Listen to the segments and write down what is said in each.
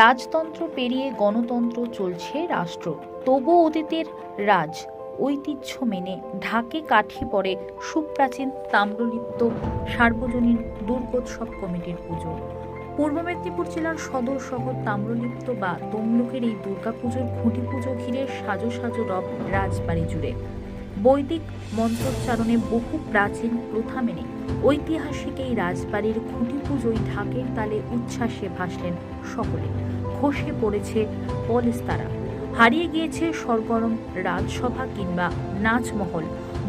রাজতন্ত্র পেরিয়ে গণতন্ত্র চলছে রাষ্ট্র। তবু অতীতের রাজ ঐতিহ্য মেনে ঢাকে কাঠি পড়ে সুপ্রাচীন তাম্রলিপ্ত সার্বজনীন দুর্গোৎসব কমিটির পুজো। পূর্ব মেদিনীপুর জেলার সদর শহর তাম্রলিপ্ত বা তমলুকের এই দুর্গাপুজোর খুঁটি পুজো ঘিরে সাজো সাজো রব রাজবাড়ি জুড়ে। বৈদিক মন্ত্রোচ্চারণে বহু প্রাচীন প্রথা মেনে ঐতিহাসিক এই রাজবাড়ির খুঁটি পুজোয় ঢাকের তালে উচ্ছ্বাসে ভাসলেন সকলে। খসে পড়েছে পলেস্তারা। হারিয়ে গিয়েছে সরগরম রাজসভা কিংবা নাচমহল।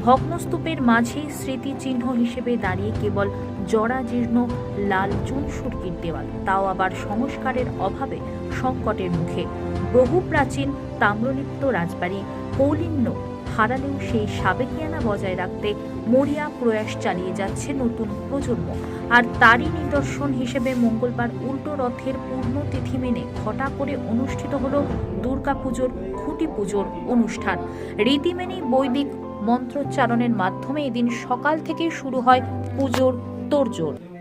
ভগ্নস্তূপের মাঝেই স্মৃতিচিহ্ন হিসেবে দাঁড়িয়ে কেবল জরাজীর্ণ লাল চুন সুরকির দেওয়াল। তাও আবার সংস্কারের অভাবে সংকটের মুখে। বহু প্রাচীন তাম্রলিপ্ত রাজবাড়ি কৌলিন্য হারালেও সেই সাবেকিয়ানা বজায় রাখতে মরিয়া প্রয়াস চালিয়ে যাচ্ছে নতুন প্রজন্ম। আর তারই নিদর্শন হিসেবে মঙ্গলবার উল্টো রথের পূর্ণতিথি মেনে ঘটা করে অনুষ্ঠিত হলো দুর্গাপুজোর খুঁটি পুজোর অনুষ্ঠান। রীতি মেনেই বৈদিক মন্ত্রোচ্চারণের মাধ্যমে এদিন সকাল থেকে শুরু হয় পুজোর তোড়জোড়।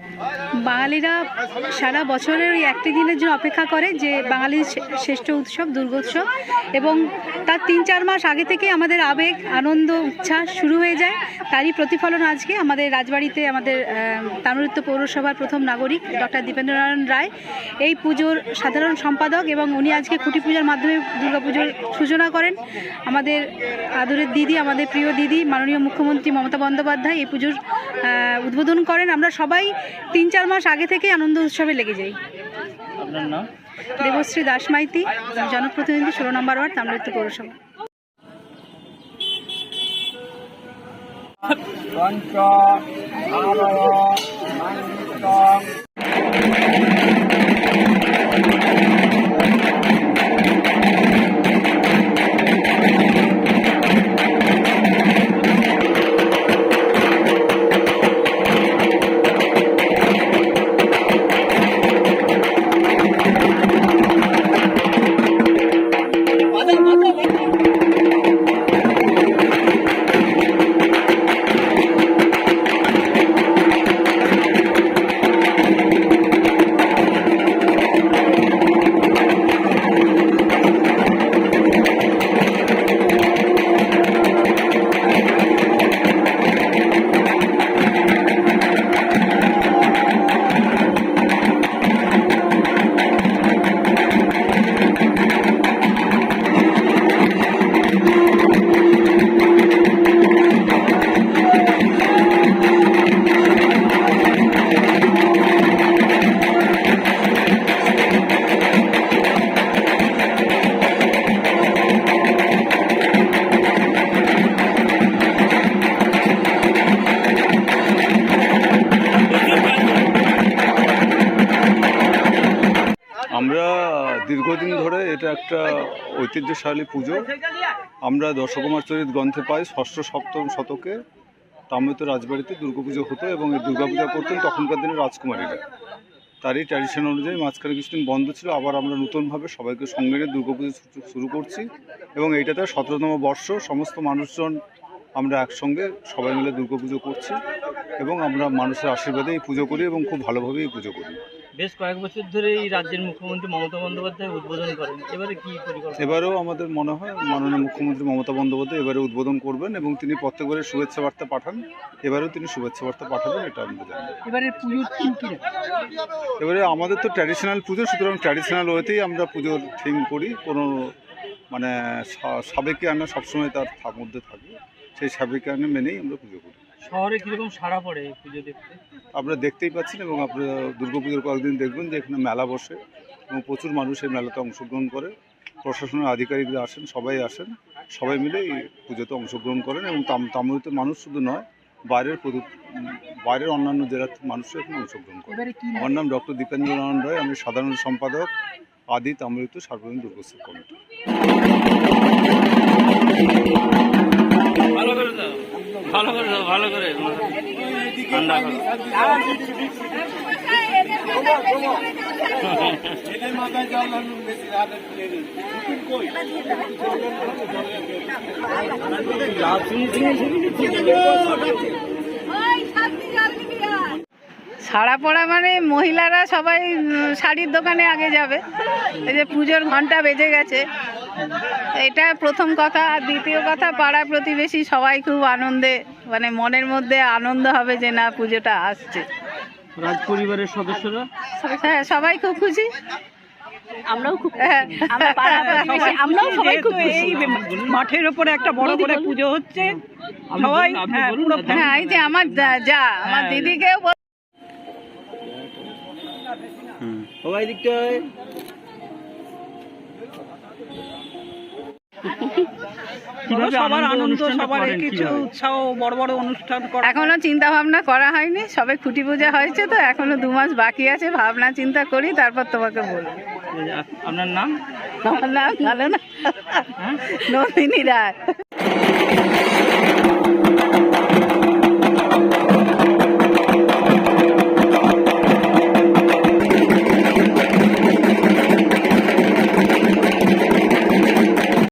বাঙালিরা সারা বছরের ওই একটি দিনের জন্য অপেক্ষা করে যে বাঙালির শ্রেষ্ঠ উৎসব দুর্গোৎসব এবং তার তিন চার মাস আগে থেকে আমাদের আবেগ, আনন্দ, উচ্ছ্বাস শুরু হয়ে যায়। তারই প্রতিফলন আজকে আমাদের রাজবাড়িতে আমাদের তামিলত্ব পৌরসভার প্রথম নাগরিক ডক্টর দীপেন্দ্রনারায়ণ রায়। এই পুজোর সাধারণ সম্পাদক এবং উনি আজকে খুঁটি পূজার মাধ্যমে দুর্গাপুজোর সূচনা করেন। আমাদের আদরের দিদি, আমাদের প্রিয় দিদি, মাননীয় মুখ্যমন্ত্রী মমতা বন্দ্যোপাধ্যায় এই পুজোর উদ্বোধন করেন। আমরা সবাই তিন চার মাস আগে থেকে আনন্দ উৎসবে লেগে যাই। দেবশ্রী দাস মাইতি জনপ্রতিনিধি ষোলো নম্বর ওয়ার্ড তাম্রলিপ্ত পৌরসভা। পঞ্চ আমরা দীর্ঘদিন ধরে এটা একটা ঐতিহ্যশালী পুজো। আমরা দশকুমার চরিত গ্রন্থে পাই ষষ্ঠ, সপ্তম শতকে তামিত রাজবাড়িতে দুর্গাপুজো হতো এবং এই দুর্গাপূজা করতেন তখনকার দিনে রাজকুমারীরা। তারই ট্র্যাডিশন অনুযায়ী মাঝখানে কিছুদিন বন্ধ ছিল, আবার আমরা নতুনভাবে সবাইকে সঙ্গে নিয়ে দুর্গাপুজো শুরু করছি এবং এইটাতে সতেরোতম বর্ষ, সমস্ত মানুষজন আমরা একসঙ্গে সবাই মিলে দুর্গাপুজো করছি এবং আমরা মানুষের আশীর্বাদে এই পুজো করি এবং খুব ভালোভাবেই পুজো করি। বেশ কয়েক বছর ধরে এই রাজ্যের মুখ্যমন্ত্রী মমতা বন্দ্যোপাধ্যায় উদ্বোধন করেন। এবারে কি পরিকল্পনা? এবারেও আমাদের মনে হয় মাননীয় মুখ্যমন্ত্রী মমতা বন্দ্যোপাধ্যায় এবারে উদ্বোধন করবেন এবং তিনি প্রত্যেকবারে শুভেচ্ছা বার্তা পাঠান। এবারেও তিনি শুভেচ্ছা বার্তা পাঠাবেন এটা আমরা জানি। এবারে পুজোর থিম কি? এবারে আমাদের তো ট্র্যাডিশনাল পুজো সুতরাং ট্র্যাডিশনাল ওয়েতেই আমরা পুজোর থিম করি। কোনো মানে সাবেকি আনা সবসময় তার মধ্যে থাকে। সেই সাবেকে আনা মেনেই আমরা পুজো করি। শহরে কীরকম সাড়া পড়ে এই পুজো দেখতে? আপনারা দেখতেই পাচ্ছেন এবং আপনারা দুর্গাপুজোর কয়েকদিন দেখবেন যে এখানে মেলা বসে এবং প্রচুর মানুষ এই মেলাতে অংশগ্রহণ করে। প্রশাসনের আধিকারিকরা আসেন সবাই আসেন সবাই মিলে এই পুজোতে অংশগ্রহণ করেন এবং তাম তামিলতে মানুষ শুধু নয় বাইরের বাইরের অন্যান্য জেলার মানুষও এখানে অংশগ্রহণ করে আমার নাম ডক্টর দীপেন্দ্র নারায়ণ রায় আমি সাধারণ সম্পাদক আদি তামিলিত সার্বজনীন দুর্গোৎসব কমিটি। ভালো করে। ছাড়া পড়া মানে মহিলারা সবাই শাড়ির দোকানে আগে যাবে এই যে পুজোর ঘণ্টা বেজে গেছে এটা প্রথম কথা। আর দ্বিতীয় কথা পাড়া প্রতিবেশী সবাই খুব আনন্দে মানে মনের মধ্যে আনন্দ হবে যে না পুজোটা আসছে। রাজ পরিবারের সদস্যরা? হ্যাঁ সবাই খুব খুশি? আমরাও খুব হ্যাঁ। আমরা পাড়া প্রতিবেশী, আমরাও সবাই খুব মাঠের ওপরে একটা বড় করে পুজো হচ্ছে। সবাই হ্যাঁ, আর হ্যাঁ এই যে আমার যা- আমার হ্যাঁ। দিদিকেও সবাই হয় সবার আনন্দ সবার কিছু? উৎসাহ বড় বড় অনুষ্ঠান করা। এখনও চিন্তা ভাবনা করা হয়নি সবে খুঁটি পূজা হয়েছে তো এখনও দু মাস বাকি আছে ভাবনা চিন্তা করি তারপর তোমাকে বলব। আপ- আপনার নাম? আমার নাম জানো না হ্যাঁ? নন্দিনী রায়।